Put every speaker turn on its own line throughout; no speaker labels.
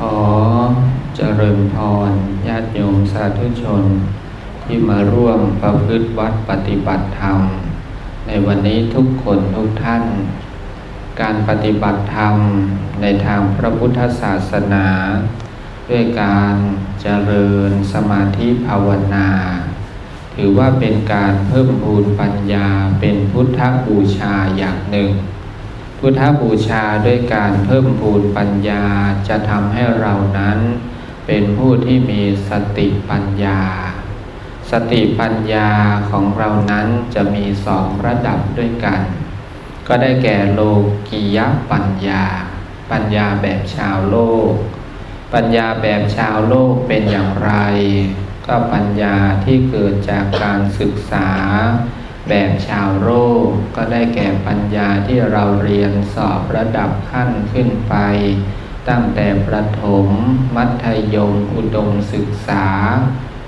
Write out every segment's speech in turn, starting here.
อเจริญพรญาติโยมสาธุชน ที่มาร่วมประพฤติวัดปฏิบัติธรรม ในวันนี้ทุกคนทุกท่าน การปฏิบัติธรรมในทางพระพุทธศาสนา ด้วยการเจริญสมาธิภาวนา ถือว่าเป็นการเพิ่มพูนปัญญาเป็นพุทธบูชาอย่างหนึ่ง พุทธบูชาด้วยการเพิ่มพูนปัญญาจะทำให้เรานั้น เป็นผู้ที่มีสติปัญญา สติปัญญาของเรานั้นจะมีสองระดับด้วยกัน ก็ได้แก่โลกียปัญญา ปัญญาแบบชาวโลก ปัญญาแบบชาวโลกเป็นอย่างไร ก็ปัญญาที่เกิดจากการศึกษา แบบชาวโลกก็ได้แก่ปัญญาที่เราเรียนสอบระดับขั้นขึ้นไป ตั้งแต่ประถม มัธยม อุดมศึกษา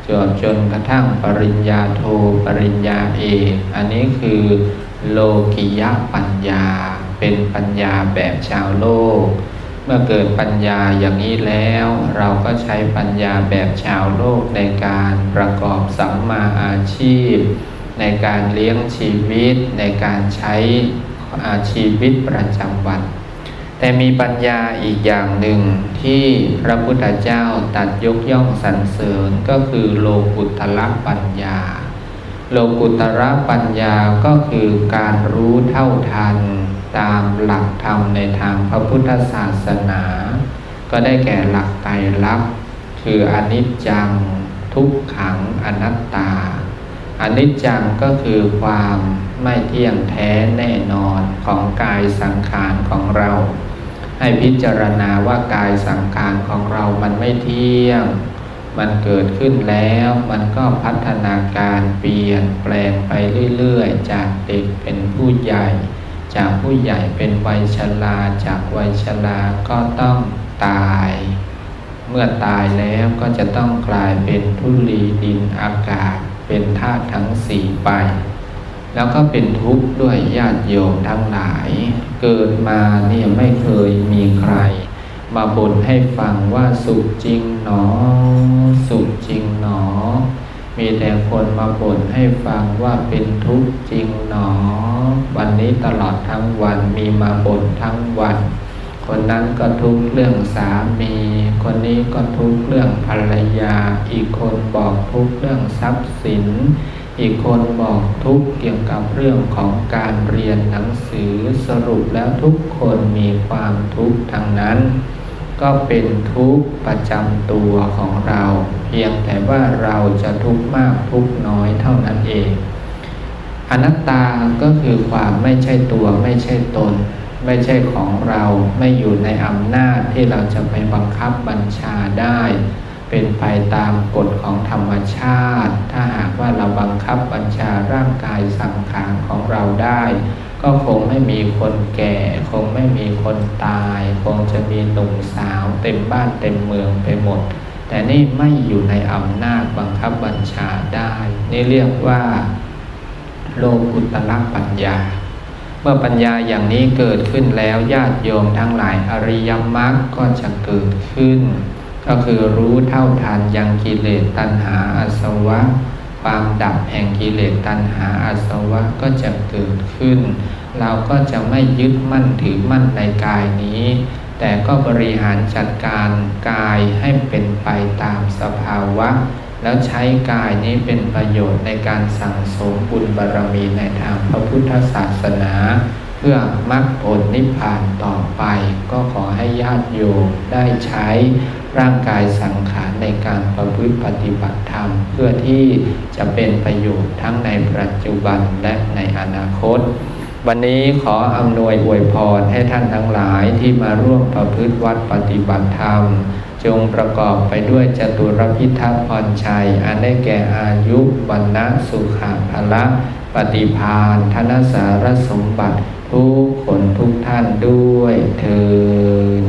จนจนกระทั่งปริญญาโทปริญญาเอกอันนี้คือโลกิยปัญญา เป็นปัญญาแบบชาวโลก เมื่อเกิดปัญญาอย่างนี้แล้ว เราก็ใช้ปัญญาแบบชาวโลกในการประกอบสัมมาอาชีพ ในการเลี้ยงชีวิต ในการใช้ชีวิตประจำวัน แต่มีปัญญาอีกอย่างหนึ่งที่พระพุทธเจ้าตัดยกย่องสรรเสริญก็คือโลกุตละปัญญา โลกุตระปัญญาก็คือการรู้เท่าทัน ตามหลักธรรมในทางพระพุทธศาสนา ก็ได้แก่หลักไตรลักษณ์คืออนิจจัง ทุกขังอนัตตา อนิจจังก็คือความไม่เที่ยงแท้แน่นอนของกายสังขารของเรา ให้พิจารณาว่ากายสังขารของเรามันไม่เที่ยง มันเกิดขึ้นแล้วมันก็พัฒนาการเปลี่ยนแปลงไปเรื่อยๆ จากเด็กเป็นผู้ใหญ่ จากผู้ใหญ่เป็นวัยชราจากวัยชราก็ต้องตาย เมื่อตายแล้วก็จะต้องกลายเป็นทุลีดินอากาศ เป็นธาตุทั้งสี่ไป แล้วก็เป็นทุกข์ด้วยญาติโยมทั้งหลาย เกิดมาเนี่ยไม่เคยมีใคร มาบ่นให้ฟังว่าสุขจริงหนอ สุขจริงหนอ มีแต่คนมาบ่นให้ฟังว่าเป็นทุกข์จริงหนอ วันนี้ตลอดทั้งวันมีมาบ่นทั้งวัน คนนั้นก็ทุกข์เรื่องสามี คนนี้ก็ทุกข์เรื่องภรรยา อีกคนบอกทุกข์เรื่องทรัพย์สิน อีกคนบอกทุกข์เกี่ยวกับเรื่องของการเรียนหนังสือสรุปแล้วทุกคนมีความทุกข์ทั้งนั้น ก็เป็นทุกข์ประจำตัวของเรา เพียงแต่ว่าเราจะทุกข์มากทุกข์น้อยเท่านั้นเอง อนัตตาก็คือความไม่ใช่ตัวไม่ใช่ตน ไม่ใช่ของเราไม่อยู่ในอำนาจที่เราจะไปบังคับบัญชาได้ เป็นไปตามกฎของธรรมชาติ ถ้าหากว่าเราบังคับบัญชาร่างกายสังขารของเราได้ ก็คงไม่มีคนแก่ คงไม่มีคนตาย คงจะมีหนุ่มสาว เต็มบ้านเต็มเมืองไปหมด แต่นี่ไม่อยู่ในอำนาจบังคับบัญชาได้ นี่เรียกว่า โลกุตละปัญญา เมื่อปัญญาอย่างนี้เกิดขึ้นแล้วญาติโยมทั้งหลายอริยมรรคก็จะเกิดขึ้น ก็คือรู้เท่าทันยังกิเลสตัณหาอาสวะ ความดับแห่งกิเลสตัณหาอาสวะก็จะเกิดขึ้น เราก็จะไม่ยึดมั่นถือมั่นในกายนี้ แต่ก็บริหารจัดการกายให้เป็นไปตามสภาวะ แล้วใช้กายนี้เป็นประโยชน์ในการสั่งสมบุญบารมีในทางพระพุทธศาสนา เพื่อมรรคผลนิพพานต่อไป ก็ขอให้ญาติโยมได้ใช้ร่างกายสังขารในการประพฤติปฏิบัติธรรม เพื่อที่จะเป็นประโยชน์ทั้งในปัจจุบันและในอนาคต วันนี้ขออำนวยอวยพรให้ท่านทั้งหลายที่มาร่วมประพฤติวัดปฏิบัติธรรม จงประกอบไปด้วยจตุรพิทักษ์พรชัย อันได้แก่อายุวันนะสุขาภละปฏิพานธนสารสมบัติ ทุกคนทุกท่านด้วยเธอ